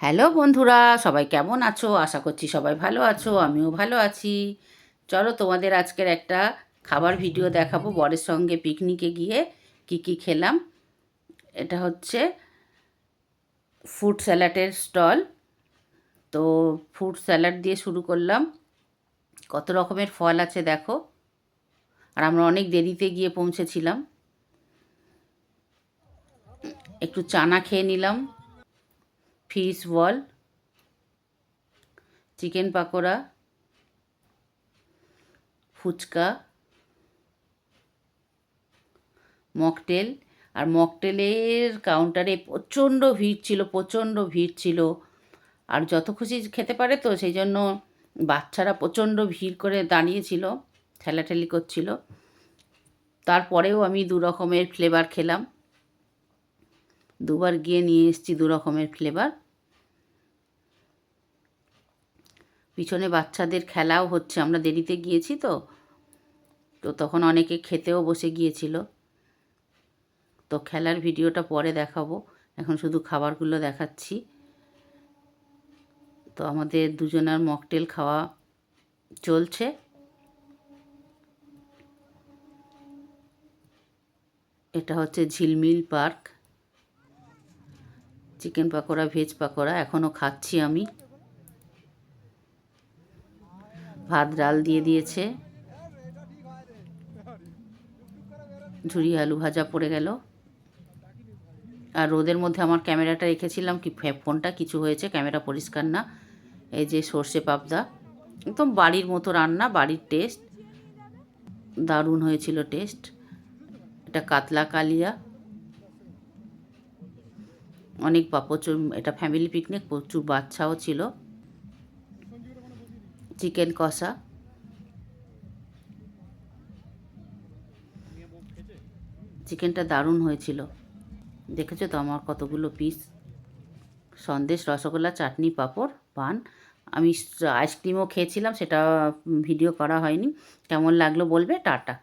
Hello বন্ধুরা, সবাই কেমন আছো? আশা করছি সবাই ভালো আছো, আমিও ভালো আছি। চলো তোমাদের আজকের একটা খাবার ভিডিও দেখাবো, বরের সঙ্গে পিকনিকে গিয়ে কি কি খেলাম। এটা হচ্ছে ফ্রুট স্যালাডের স্টল। তো ফ্রুট স্যালাড দিয়ে শুরু করলাম। কত রকমের ফল আছে দেখো। আর আমরা অনেক দেরিতে গিয়ে পৌঁছেছিলাম। একটু চানা খেয়ে নিলাম। Fish ball, chicken pakora, fuchka, mocktail. আর মকটেলের কাউন্টারে প্রচণ্ড ভিড় ছিল, প্রচণ্ড ভিড় ছিল। আর যত খুশি খেতে পারে তো, সেই জন্য বাচ্চারা প্রচণ্ড ভিড় করে দাঁড়িয়েছিল, ঠেলাঠেলি করছিল। তারপরেও আমি দু রকমের ফ্লেভার খেলাম। দুবার গিয়ে নিয়ে এসেছি দু রকমের ফ্লেভার পিছনে বাচ্চাদের খেলাও হচ্ছে, আমরা দেরিতে গিয়েছি তো। তো তখন অনেকে খেতেও বসে গিয়েছিল। তো খেলার ভিডিওটা পরে দেখাবো। এখন শুধু খাবারগুলো দেখাচ্ছি। তো আমাদের দুজনার মকটেল খাওয়া চলছে। এটা হচ্ছে Jhilmil park. Chicken pakora, veg pakora এখনও খাচ্ছি আমি। ভাত ডাল দিয়ে দিয়েছে। ঝুরি আলু ভাজা পড়ে গেল। আর রোদের মধ্যে আমার ক্যামেরাটা রেখেছিলাম কি ফোনটা কিছু হয়েছে, ক্যামেরা পরিষ্কার না। এই যে সর্ষে পাবদা। একদম বাড়ির মতো রান্না, বাড়ির টেস্ট। দারুণ হয়েছিল টেস্ট। এটা কাতলা কালিয়া। অনেক বা প্রচুর, এটা ফ্যামিলি পিকনিক প্রচুর বাচ্চাও ছিল। চিকেন কষা। চিকেনটা দারুণ হয়েছিল। দেখেছ তো আমার কতগুলো পিস সন্দেশ, রসগোল্লা, চাটনি, পাঁপড়, পান। আমি আইসক্রিমও খেয়েছিলাম, সেটা ভিডিও করা হয়নি। কেমন লাগল বলবে? টাটা।